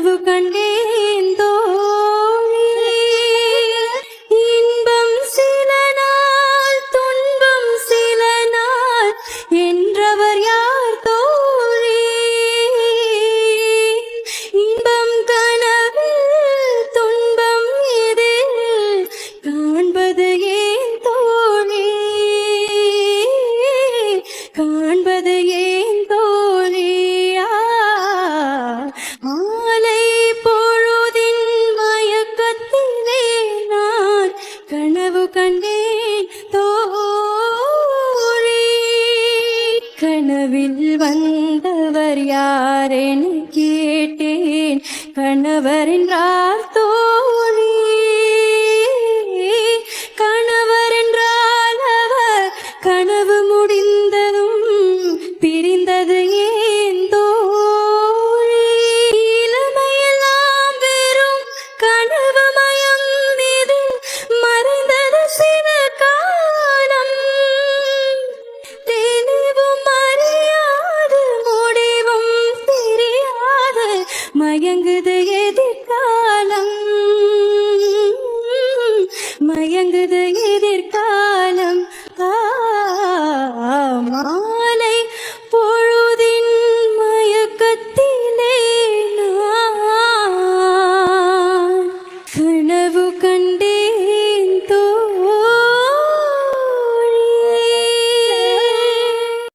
never gonna கனவில் வந்தவர் யாரென கேட்டேன். கணவர் என்றார் எதிர்காலம் மயங்குது எதிர்காலம்.